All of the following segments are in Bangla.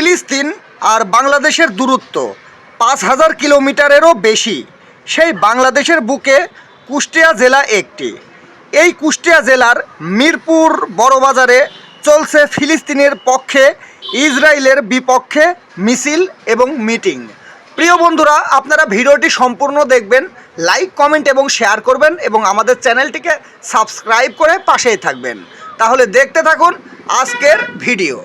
ফিলিস্তিন আর বাংলাদেশের দূরত্ব পাঁচ হাজার কিলোমিটারেরও বেশি। সেই বাংলাদেশের বুকে কুষ্টিয়া জেলা একটি। এই কুষ্টিয়া জেলার মিরপুর বড়বাজারে চলছে ফিলিস্তিনের পক্ষে ইসরায়েলের বিপক্ষে মিছিল এবং মিটিং। প্রিয় বন্ধুরা, আপনারা ভিডিওটি সম্পূর্ণ দেখবেন, লাইক, কমেন্ট এবং শেয়ার করবেন এবং আমাদের চ্যানেলটিকে সাবস্ক্রাইব করে পাশেই থাকবেন। তাহলে দেখতে থাকুন আজকের ভিডিও।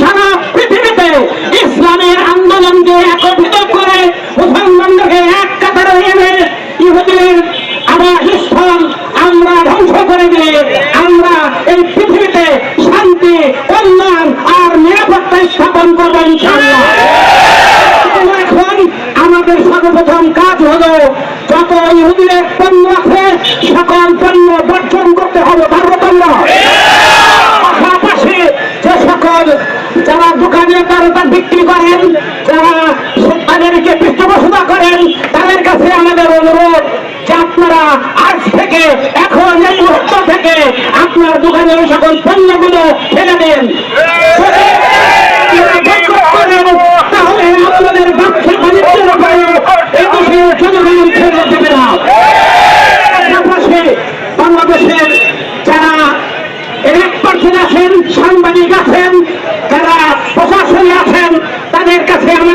সারা পৃথিবীতে ইসলামের আন্দোলনকে একত্রিত করে মুসলমানদেরকে এক কাতারে এনে ইহুদির আবাসস্থল আমরা ধ্বংস করে দিয়ে আমরা এই পৃথিবীতে শান্তি, কল্যাণ আর নিরাপত্তা স্থাপন করব ইনশাআল্লাহ। এখন আমাদের সর্বপ্রথম কাজ হলো যত ইহুদিদের পণ্য আছে, সকল পণ্য বর্জন করতে হবে বাধ্যতামূলক পাশাপাশি যে সকল যারা দোকানে তারা বিক্রি করেন, যারা তাদেরকে পৃষ্ঠপোষণা করেন, তাদের কাছে আমাদের অনুরোধ যে আপনারা আজ থেকে, এখন এই মুহূর্ত থেকে আপনার দোকানের সকল পণ্যগুলো ফেলে দেন। সাংবাদিক আছেন তারা প্রশাসনী আছেন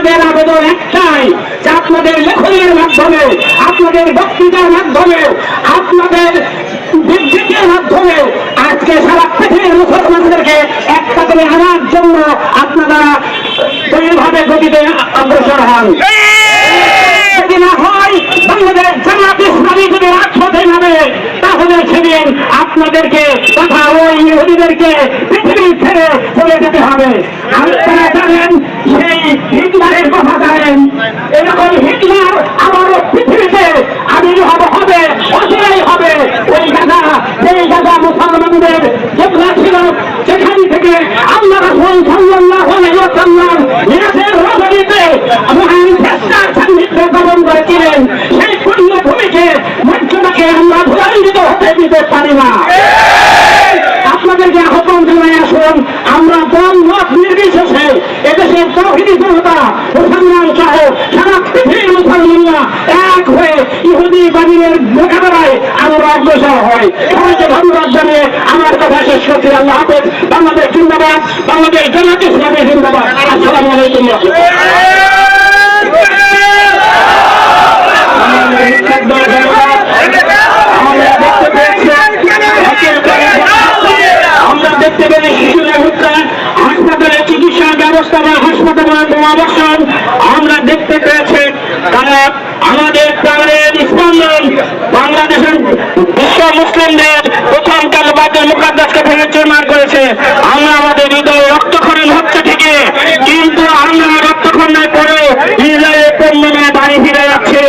আমাদের আবেদন একটাই। যে আপনাদের লেখনের মাধ্যমে, আপনাদের বক্তৃতার মাধ্যমে, আপনাদের বিবৃতির মাধ্যমে আজকে সারা পৃথিবীর মুসলমানদেরকে এক কাতারে আনার জন্য আপনারা দৈভাবে গতিতে অগ্রসর হন। যদি না হয়, বাংলাদেশ জামাত ইসলামী যদি রাজপথে নামে, তাহলে সেদিন আপনাদেরকে তথা ওই ইহুদিদেরকে পৃথিবী ছেড়ে চলে যেতে হবে। আপনারা জানেন সেই হিটলারের কথা জানেন এরকম হিটলার আবারও পৃথিবীতে আবির্ভাব হবে অচিরাই হবে ওই জায়গা সেই জায়গা মুসলমানদের যেগুলা ছিল সেখান থেকে আল্লাহ রসুল সাল্লাল্লাহু আলাইহি ওয়াসাল্লাম নিরাপের রজনীতে মহান চেষ্টার গমন করেছিলেন সেই পূর্ণ ভূমিকে মঞ্চটাকে আমরা ভূমিত হতে দিতে পারি না। আপনাদেরকে আহ্বান জানাই আসুন আমরা দল মত নির্বিশেষে এদেশের তৌহিদি জনতা মুসলমান সহ সারা পৃথিবীর মুসলমানরা এক হয়ে ইহুদি বাহিনীর মোকাবেলায় আমরা অগ্রসর হই সবাইকে ধন্যবাদ জানিয়ে আমার কথা শেষ করছি। আল্লাহ হাফেজ। বাংলাদেশ জিন্দাবাদ। বাংলাদেশ জামাত ইসলামের জিন্দাবাদ। আসসালামু আলাইকুম। আমরা দেখতে পেলে শিশুদের হত্যা হাসপাতালে চিকিৎসা ব্যবস্থা বা হাসপাতালে বোমাবর্ষণ আমরা দেখতে পেয়েছি তারা আমাদের প্রাণের স্পন্দন বাংলাদেশের বিশ্ব মুসলিমদের প্রথম কালবাদের মুকাদ্দাসকে ফেলে চুরমার করেছে। আমরা আমাদের হৃদয়ে রক্তক্ষরণ হচ্ছে ঠিকই কিন্তু আমরা রক্তক্ষরণের পরে ইসরায়েলের পণ্য নিয়ে বাড়ি ফিরে যাচ্ছে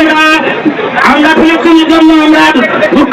আমরা আমরা ফিলিস্তিনের জন্য আমরা দুঃখ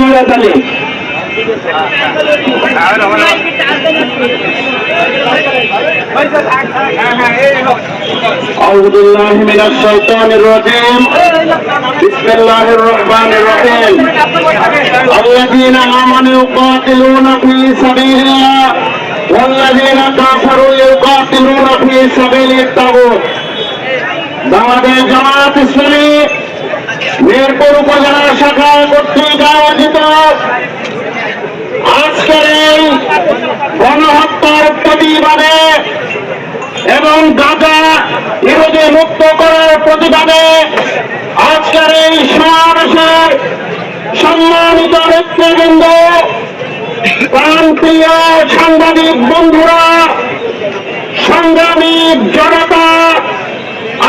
জমাত আলী أعوذ بالله من الشيطان الرجيم بسم الله الرحمن الرحيم الذين آمنوا يقاتلون في سبيل الله والذين كفروا يقاتلون في سبيل الطاغوت বাংলাদেশ জামাত ইসলামী মিরপুর উপজেলা শাখা কর্তৃক আয়োজিত আজকের এই গণহত্যার প্রতিবাদে এবং গাঁজা বিরোধী মুক্ত করার প্রতিবাদে আজকের এই সমাবেশের সম্মানিত নেতৃবৃন্দ, প্রান্তীয় সাংবাদিক বন্ধুরা, সংগ্রামী জনতা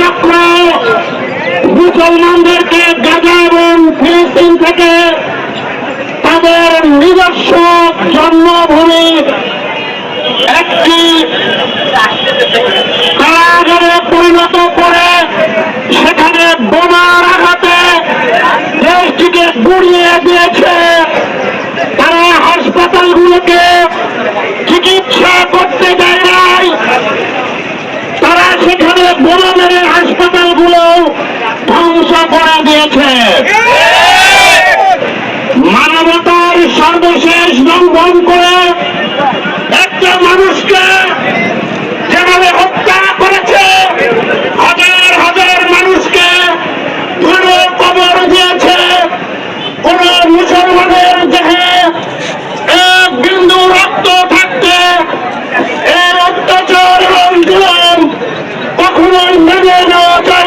চক্র। মুসলমানদেরকে গাজা এবং ফিলিস্তিন থেকে তাদের নিজস্ব জন্মভূমি একটি কারাগারে পরিণত করে সেখানে বোমার আঘাতে দেশটিকে গুড়িয়ে দিয়েছে। তারা হাসপাতালগুলোকে চিকিৎসা করতে দেয় নাই তারা সেখানে হাসপাতালগুলো ধ্বংস করে দিয়েছে। মানবতার সর্বশেষ লঙ্ঘন করে একটা মানুষকে যেভাবে হত্যা করেছে হাজার হাজার মানুষকে ধরে কবর দিয়েছে কোন মুসলমানের দেহে এক বিন্দু রক্ত থাকতে এর অত্যাচার এবং জুলুম কখনোই মেনে নেওয়া যায়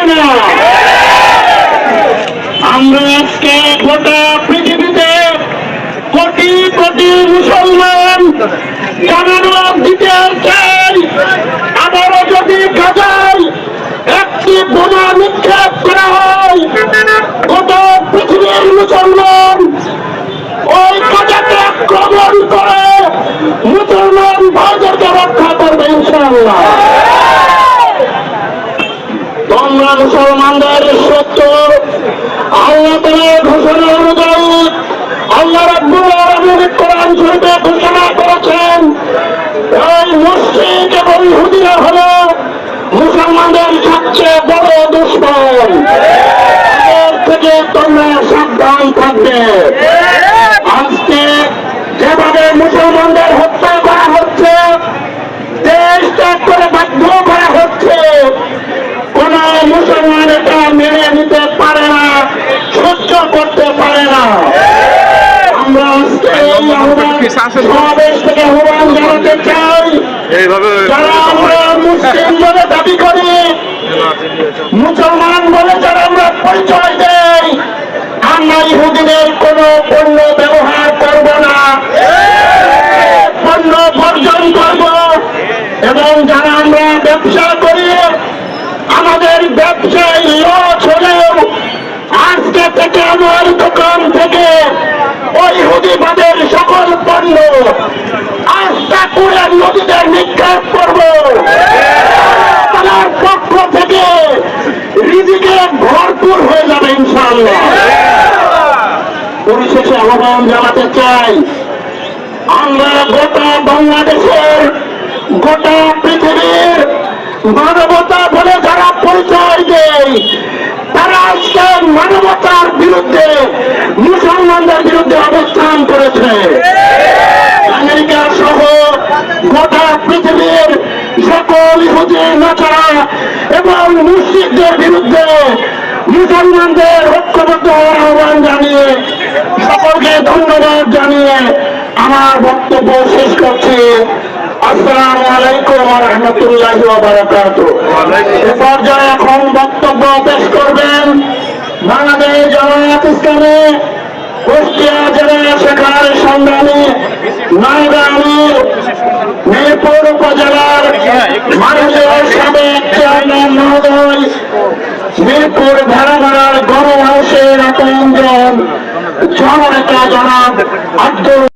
আমরা আজকে গোটা পৃথিবীতে কোটি কোটি মুসলমান জানানো দিতে চাই। আবারও যদি গাজায় একটি বোমা নিক্ষেপ করা হয় গোটা পৃথিবীর মুসলমান ওই গাজাকে আক্রমণ করে মুসলমান ভাইদেরকে রক্ষা করবে ইনশাআল্লাহ তোমরা মুসলমানদের সত্য আল্লাহ তাআলার ঘোষণা অনুযায়ী আল্লাহ রাব্বুল আলামিন কোরআন শরীফে ঘোষণা করেছেন মুসলিম এবং ইহুদিরা হলো মুসলমানদের সবচেয়ে বড় দুশ্মন। থেকে তোমরা সাবধান থাকবে আজকে যেভাবে মুসলমানদের হত্যা করা হচ্ছে দেশ ত্যাগ করে বাধ্য করা হচ্ছে কোন মুসলমান এটা মেনে নিতে পারে না সহ্য করতে পারে না আমরা আজকে এই জানাতে চাই এইভাবে আমরা মুসলিম বলে দাবি করি মুসলমান বলে যারা আমরা পরিচয় দেই আমরা ইহুদিদের কোন পণ্য ব্যবহার করব না। পণ্য বর্জন করব। এবং যারা আমরা ব্যবসা করি আমাদের ব্যবসায় আজকে থেকে আমার দোকান থেকে ওই হুদিবাদের সকল পণ্য আস্থা করে নদীতে নিক্ষেপ করব। তার পক্ষ থেকে রিজিকে ভরপুর হয়ে যাবে ইনশাআল্লাহ। পরিশেষে আহ্বান জানাতে চাই, আমরা গোটা বাংলাদেশের, গোটা পৃথিবীর মানবতা বলে যারা পরিচয় দেয় মানবতার বিরুদ্ধে মুসলমানদের বিরুদ্ধে অবস্থান করেছে। আমেরিকা সহ গোটা পৃথিবীর সকল ইহুদি নাচারা এবং মুসলিমদের বিরুদ্ধে মুসলমানদের ঐক্যবদ্ধ হওয়ার আহ্বান জানিয়ে, সকলকে ধন্যবাদ জানিয়ে আমার বক্তব্য শেষ করছি। আসসালামু আলাইকুম রহমতুল্লাহ বারাকাত এ পর্যায়ে এখন বক্তব্য পেশ করবেন ইসলামী কুষ্টিয়া জেলা শাখার সংগ্রামী নায়ব আমির মিরপুর উপজেলার মাননীয় সাবেক চেয়ারম্যান মহোদয়, মিরপুর ভেড়ামারার গণ হাউসের আপনজন, জননেতা জনাব আব্দুল